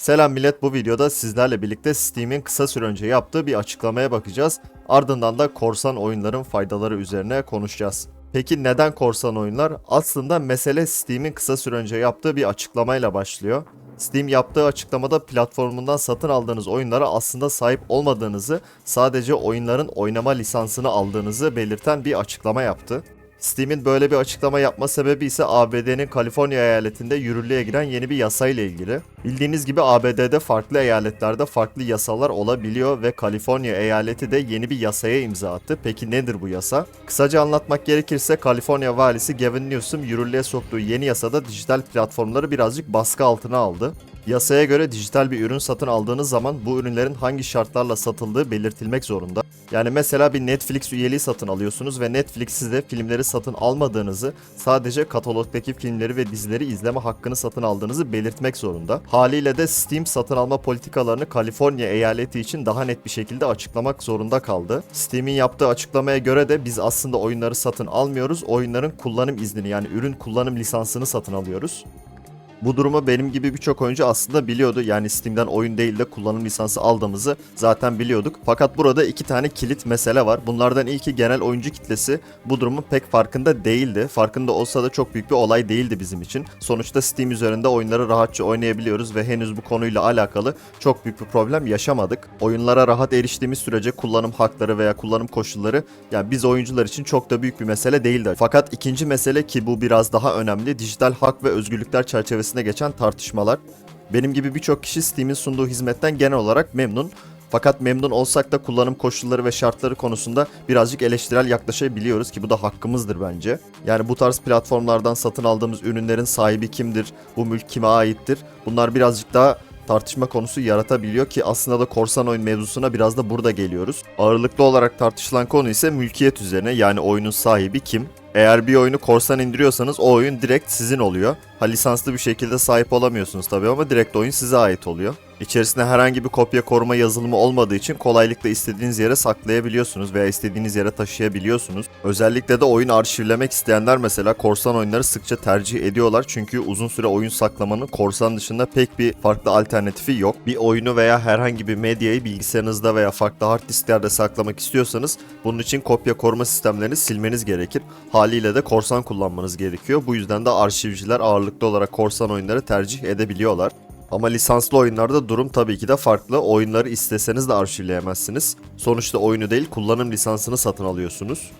Selam millet bu videoda sizlerle birlikte Steam'in kısa süre önce yaptığı bir açıklamaya bakacağız. Ardından da korsan oyunların faydaları üzerine konuşacağız. Peki neden korsan oyunlar? Aslında mesele Steam'in kısa süre önce yaptığı bir açıklamayla başlıyor. Steam yaptığı açıklamada platformundan satın aldığınız oyunlara aslında sahip olmadığınızı, sadece oyunların oynama lisansını aldığınızı belirten bir açıklama yaptı. Steam'in böyle bir açıklama yapma sebebi ise ABD'nin Kaliforniya eyaletinde yürürlüğe giren yeni bir yasa ile ilgili. Bildiğiniz gibi ABD'de farklı eyaletlerde farklı yasalar olabiliyor ve Kaliforniya eyaleti de yeni bir yasaya imza attı. Peki nedir bu yasa? Kısaca anlatmak gerekirse Kaliforniya valisi Gavin Newsom yürürlüğe soktuğu yeni yasada dijital platformları birazcık baskı altına aldı. Yasaya göre dijital bir ürün satın aldığınız zaman bu ürünlerin hangi şartlarla satıldığı belirtilmek zorunda. Yani mesela bir Netflix üyeliği satın alıyorsunuz ve Netflix size filmleri satın almadığınızı, sadece katalogdaki filmleri ve dizileri izleme hakkını satın aldığınızı belirtmek zorunda. Haliyle de Steam satın alma politikalarını Kaliforniya eyaleti için daha net bir şekilde açıklamak zorunda kaldı. Steam'in yaptığı açıklamaya göre de biz aslında oyunları satın almıyoruz, oyunların kullanım iznini yani ürün kullanım lisansını satın alıyoruz. Bu durumu benim gibi birçok oyuncu aslında biliyordu. Yani Steam'den oyun değil de kullanım lisansı aldığımızı zaten biliyorduk. Fakat burada iki tane kilit mesele var. Bunlardan ilki genel oyuncu kitlesi bu durumun pek farkında değildi. Farkında olsa da çok büyük bir olay değildi bizim için. Sonuçta Steam üzerinde oyunları rahatça oynayabiliyoruz ve henüz bu konuyla alakalı çok büyük bir problem yaşamadık. Oyunlara rahat eriştiğimiz sürece kullanım hakları veya kullanım koşulları yani biz oyuncular için çok da büyük bir mesele değildi. Fakat ikinci mesele ki bu biraz daha önemli dijital hak ve özgürlükler çerçevesinde geçen tartışmalar. Benim gibi birçok kişi Steam'in sunduğu hizmetten genel olarak memnun. Fakat memnun olsak da kullanım koşulları ve şartları konusunda birazcık eleştirel yaklaşabiliyoruz ki bu da hakkımızdır bence. Yani bu tarz platformlardan satın aldığımız ürünlerin sahibi kimdir, bu mülk kime aittir? Bunlar birazcık daha tartışma konusu yaratabiliyor ki aslında da korsan oyun mevzusuna biraz da burada geliyoruz. Ağırlıklı olarak tartışılan konu ise mülkiyet üzerine yani oyunun sahibi kim? Eğer bir oyunu korsan indiriyorsanız o oyun direkt sizin oluyor. Ha lisanslı bir şekilde sahip olamıyorsunuz tabii ama direkt oyun size ait oluyor. İçerisinde herhangi bir kopya koruma yazılımı olmadığı için kolaylıkla istediğiniz yere saklayabiliyorsunuz veya istediğiniz yere taşıyabiliyorsunuz. Özellikle de oyun arşivlemek isteyenler mesela korsan oyunları sıkça tercih ediyorlar çünkü uzun süre oyun saklamanın korsan dışında pek bir farklı alternatifi yok. Bir oyunu veya herhangi bir medyayı bilgisayarınızda veya farklı hard disklerde saklamak istiyorsanız bunun için kopya koruma sistemlerini silmeniz gerekir. Haliyle de korsan kullanmanız gerekiyor. Bu yüzden de arşivciler ağırlıklı olarak korsan oyunları tercih edebiliyorlar. Ama lisanslı oyunlarda durum tabii ki de farklı. Oyunları isteseniz de arşivleyemezsiniz. Sonuçta oyunu değil kullanım lisansını satın alıyorsunuz.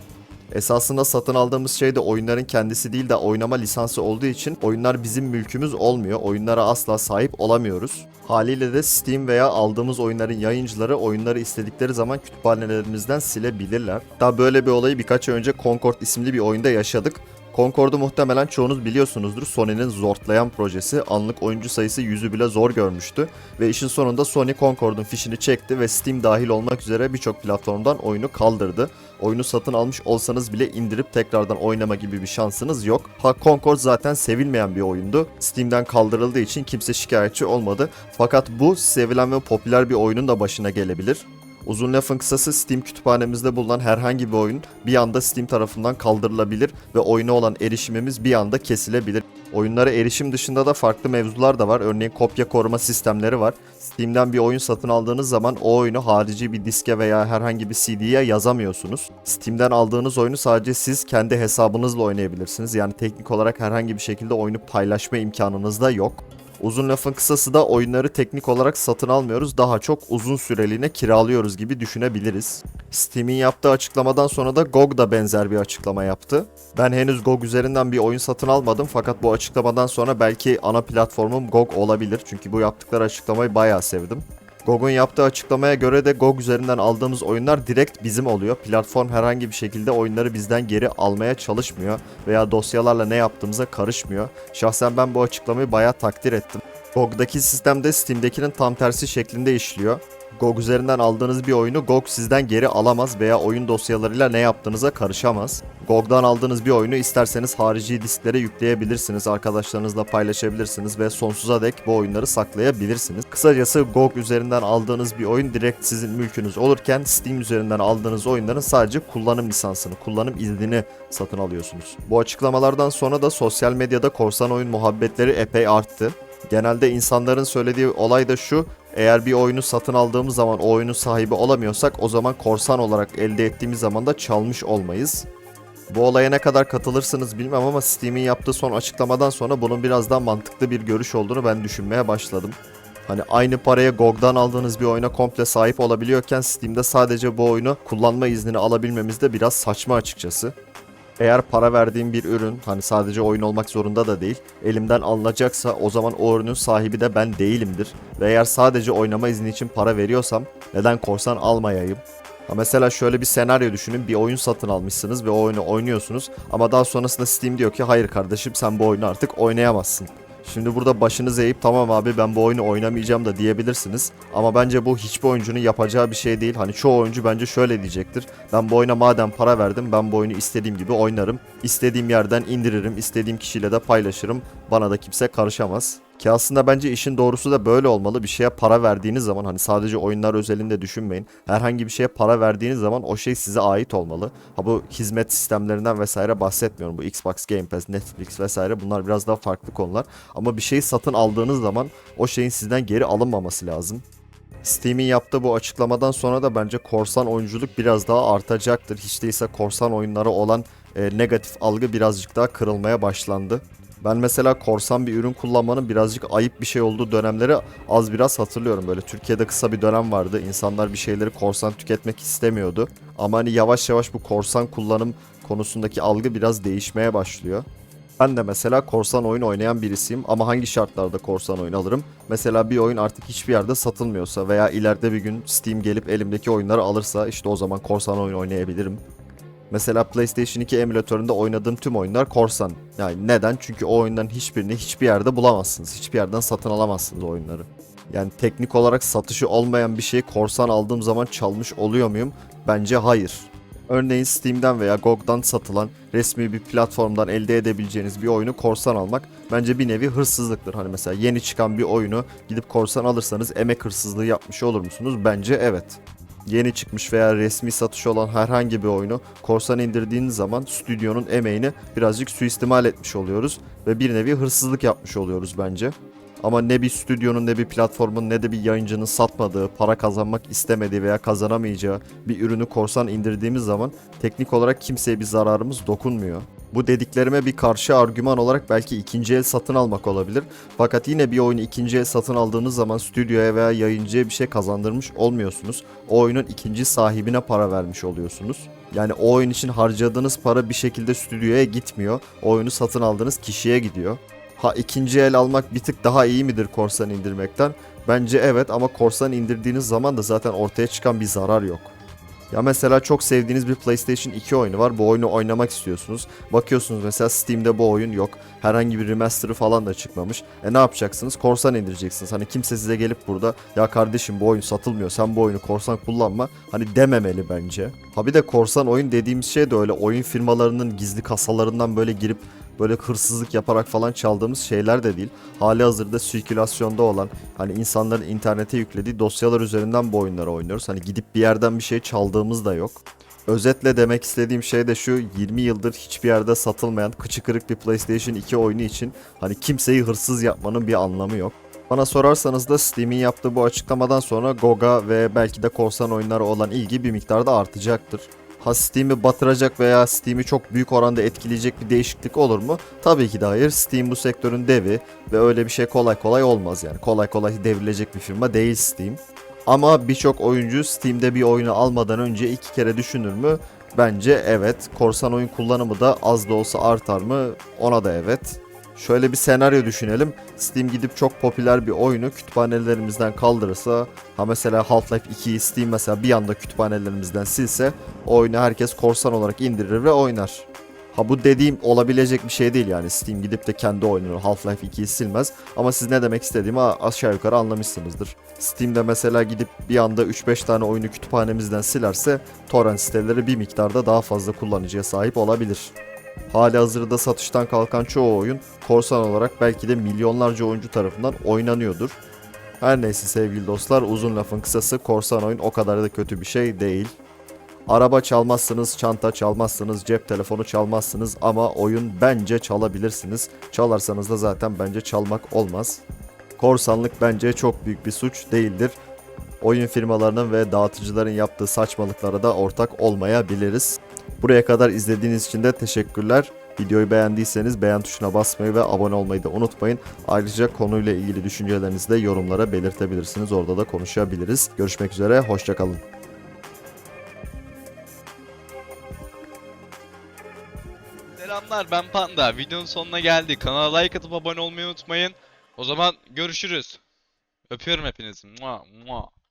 Esasında satın aldığımız şey de oyunların kendisi değil de oynama lisansı olduğu için oyunlar bizim mülkümüz olmuyor. Oyunlara asla sahip olamıyoruz. Haliyle de Steam veya aldığımız oyunların yayıncıları oyunları istedikleri zaman kütüphanelerimizden silebilirler. Daha böyle bir olayı birkaç önce Concord isimli bir oyunda yaşadık. Concord'u muhtemelen çoğunuz biliyorsunuzdur. Sony'nin Zortlayan projesi anlık oyuncu sayısı yüzü bile zor görmüştü. Ve işin sonunda Sony Concord'un fişini çekti ve Steam dahil olmak üzere birçok platformdan oyunu kaldırdı. Oyunu satın almış olsanız bile indirip tekrardan oynama gibi bir şansınız yok. Ha Concord zaten sevilmeyen bir oyundu. Steam'den kaldırıldığı için kimse şikayetçi olmadı. Fakat bu sevilen ve popüler bir oyunun da başına gelebilir. Uzun lafın kısası Steam kütüphanemizde bulunan herhangi bir oyun bir anda Steam tarafından kaldırılabilir ve oyuna olan erişimimiz bir anda kesilebilir. Oyunlara erişim dışında da farklı mevzular da var. Örneğin kopya koruma sistemleri var. Steam'den bir oyun satın aldığınız zaman o oyunu harici bir diske veya herhangi bir CD'ye yazamıyorsunuz. Steam'den aldığınız oyunu sadece siz kendi hesabınızla oynayabilirsiniz. Yani teknik olarak herhangi bir şekilde oyunu paylaşma imkanınız da yok. Uzun lafın kısası da oyunları teknik olarak satın almıyoruz. Daha çok uzun süreliğine kiralıyoruz gibi düşünebiliriz. Steam'in yaptığı açıklamadan sonra da GOG da benzer bir açıklama yaptı. Ben henüz GOG üzerinden bir oyun satın almadım fakat bu açıklamadan sonra belki ana platformum GOG olabilir. Çünkü bu yaptıkları açıklamayı bayağı sevdim. GOG'un yaptığı açıklamaya göre de GOG üzerinden aldığımız oyunlar direkt bizim oluyor. Platform herhangi bir şekilde oyunları bizden geri almaya çalışmıyor veya dosyalarla ne yaptığımıza karışmıyor. Şahsen ben bu açıklamayı bayağı takdir ettim. GOG'daki sistemde Steam'dekinin tam tersi şeklinde işliyor. GOG üzerinden aldığınız bir oyunu GOG sizden geri alamaz veya oyun dosyalarıyla ne yaptığınıza karışamaz. GOG'dan aldığınız bir oyunu isterseniz harici disklere yükleyebilirsiniz, arkadaşlarınızla paylaşabilirsiniz ve sonsuza dek bu oyunları saklayabilirsiniz. Kısacası GOG üzerinden aldığınız bir oyun direkt sizin mülkünüz olurken Steam üzerinden aldığınız oyunların sadece kullanım lisansını, kullanım iznini satın alıyorsunuz. Bu açıklamalardan sonra da sosyal medyada korsan oyun muhabbetleri epey arttı. Genelde insanların söylediği olay da şu. Eğer bir oyunu satın aldığımız zaman o oyunun sahibi olamıyorsak o zaman korsan olarak elde ettiğimiz zaman da çalmış olmayız. Bu olaya ne kadar katılırsınız bilmem ama Steam'in yaptığı son açıklamadan sonra bunun biraz daha mantıklı bir görüş olduğunu ben düşünmeye başladım. Hani aynı paraya GOG'dan aldığınız bir oyuna komple sahip olabiliyorken Steam'de sadece bu oyunu kullanma iznini alabilmemiz de biraz saçma açıkçası. Eğer para verdiğim bir ürün hani sadece oyun olmak zorunda da değil elimden alınacaksa o zaman o ürünün sahibi de ben değilimdir. Ve eğer sadece oynama izni için para veriyorsam neden korsan almayayım? Ha mesela şöyle bir senaryo düşünün. Bir oyun satın almışsınız ve o oyunu oynuyorsunuz. Ama daha sonrasında Steam diyor ki hayır kardeşim sen bu oyunu artık oynayamazsın. Şimdi burada başınızı eğip tamam abi ben bu oyunu oynamayacağım da diyebilirsiniz. Ama bence bu hiçbir oyuncunun yapacağı bir şey değil. Hani çoğu oyuncu bence şöyle diyecektir. Ben bu oyuna madem para verdim ben bu oyunu istediğim gibi oynarım. İstediğim yerden indiririm. istediğim kişiyle de paylaşırım. Bana da kimse karışamaz. Ki aslında bence işin doğrusu da böyle olmalı. Bir şeye para verdiğiniz zaman hani sadece oyunlar özelinde düşünmeyin. Herhangi bir şeye para verdiğiniz zaman o şey size ait olmalı. Ha bu hizmet sistemlerinden vesaire bahsetmiyorum. Bu Xbox Game Pass, Netflix vesaire bunlar biraz daha farklı konular. Ama bir şeyi satın aldığınız zaman o şeyin sizden geri alınmaması lazım. Steam'in yaptığı bu açıklamadan sonra da bence korsan oyunculuk biraz daha artacaktır. Hiç değilse korsan oyunlara olan e, negatif algı birazcık daha kırılmaya başlandı. Ben mesela korsan bir ürün kullanmanın birazcık ayıp bir şey olduğu dönemleri az biraz hatırlıyorum. Böyle Türkiye'de kısa bir dönem vardı. İnsanlar bir şeyleri korsan tüketmek istemiyordu. Ama hani yavaş yavaş bu korsan kullanım konusundaki algı biraz değişmeye başlıyor. Ben de mesela korsan oyun oynayan birisiyim ama hangi şartlarda korsan oyun alırım? Mesela bir oyun artık hiçbir yerde satılmıyorsa veya ileride bir gün Steam gelip elimdeki oyunları alırsa işte o zaman korsan oyun oynayabilirim. Mesela PlayStation 2 emülatöründe oynadığım tüm oyunlar korsan. Yani neden? Çünkü o oyunların hiçbirini hiçbir yerde bulamazsınız. Hiçbir yerden satın alamazsınız oyunları. Yani teknik olarak satışı olmayan bir şeyi korsan aldığım zaman çalmış oluyor muyum? Bence hayır. Örneğin Steam'den veya GOG'dan satılan resmi bir platformdan elde edebileceğiniz bir oyunu korsan almak bence bir nevi hırsızlıktır. Hani mesela yeni çıkan bir oyunu gidip korsan alırsanız emek hırsızlığı yapmış olur musunuz? Bence evet yeni çıkmış veya resmi satışı olan herhangi bir oyunu korsan indirdiğiniz zaman stüdyonun emeğini birazcık suistimal etmiş oluyoruz ve bir nevi hırsızlık yapmış oluyoruz bence. Ama ne bir stüdyonun ne bir platformun ne de bir yayıncının satmadığı, para kazanmak istemediği veya kazanamayacağı bir ürünü korsan indirdiğimiz zaman teknik olarak kimseye bir zararımız dokunmuyor. Bu dediklerime bir karşı argüman olarak belki ikinci el satın almak olabilir. Fakat yine bir oyunu ikinci el satın aldığınız zaman stüdyoya veya yayıncıya bir şey kazandırmış olmuyorsunuz. O oyunun ikinci sahibine para vermiş oluyorsunuz. Yani o oyun için harcadığınız para bir şekilde stüdyoya gitmiyor. O oyunu satın aldığınız kişiye gidiyor. Ha ikinci el almak bir tık daha iyi midir korsan indirmekten? Bence evet ama korsan indirdiğiniz zaman da zaten ortaya çıkan bir zarar yok. Ya mesela çok sevdiğiniz bir PlayStation 2 oyunu var. Bu oyunu oynamak istiyorsunuz. Bakıyorsunuz mesela Steam'de bu oyun yok. Herhangi bir remaster'ı falan da çıkmamış. E ne yapacaksınız? Korsan indireceksiniz. Hani kimse size gelip burada ya kardeşim bu oyun satılmıyor. Sen bu oyunu korsan kullanma. Hani dememeli bence. Ha bir de korsan oyun dediğimiz şey de öyle oyun firmalarının gizli kasalarından böyle girip böyle hırsızlık yaparak falan çaldığımız şeyler de değil. Hali hazırda sirkülasyonda olan hani insanların internete yüklediği dosyalar üzerinden bu oyunları oynuyoruz. Hani gidip bir yerden bir şey çaldığımız da yok. Özetle demek istediğim şey de şu 20 yıldır hiçbir yerde satılmayan kıçı kırık bir PlayStation 2 oyunu için hani kimseyi hırsız yapmanın bir anlamı yok. Bana sorarsanız da Steam'in yaptığı bu açıklamadan sonra GOG'a ve belki de korsan oyunlara olan ilgi bir miktarda artacaktır. Ha Steam'i batıracak veya Steam'i çok büyük oranda etkileyecek bir değişiklik olur mu? Tabii ki de hayır. Steam bu sektörün devi ve öyle bir şey kolay kolay olmaz yani. Kolay kolay devrilecek bir firma değil Steam. Ama birçok oyuncu Steam'de bir oyunu almadan önce iki kere düşünür mü? Bence evet. Korsan oyun kullanımı da az da olsa artar mı? Ona da evet. Şöyle bir senaryo düşünelim. Steam gidip çok popüler bir oyunu kütüphanelerimizden kaldırırsa, ha mesela Half-Life 2'yi Steam mesela bir anda kütüphanelerimizden silse, o oyunu herkes korsan olarak indirir ve oynar. Ha bu dediğim olabilecek bir şey değil yani Steam gidip de kendi oyununu Half-Life 2'yi silmez ama siz ne demek istediğimi aşağı yukarı anlamışsınızdır. Steam'de mesela gidip bir anda 3-5 tane oyunu kütüphanemizden silerse torrent siteleri bir miktarda daha fazla kullanıcıya sahip olabilir. Hali hazırda satıştan kalkan çoğu oyun korsan olarak belki de milyonlarca oyuncu tarafından oynanıyordur. Her neyse sevgili dostlar uzun lafın kısası korsan oyun o kadar da kötü bir şey değil. Araba çalmazsınız, çanta çalmazsınız, cep telefonu çalmazsınız ama oyun bence çalabilirsiniz. Çalarsanız da zaten bence çalmak olmaz. Korsanlık bence çok büyük bir suç değildir. Oyun firmalarının ve dağıtıcıların yaptığı saçmalıklara da ortak olmayabiliriz. Buraya kadar izlediğiniz için de teşekkürler. Videoyu beğendiyseniz beğen tuşuna basmayı ve abone olmayı da unutmayın. Ayrıca konuyla ilgili düşüncelerinizi de yorumlara belirtebilirsiniz. Orada da konuşabiliriz. Görüşmek üzere, hoşçakalın. Selamlar ben Panda. Videonun sonuna geldik. Kanala like atıp abone olmayı unutmayın. O zaman görüşürüz. Öpüyorum hepinizi. Mua, mua.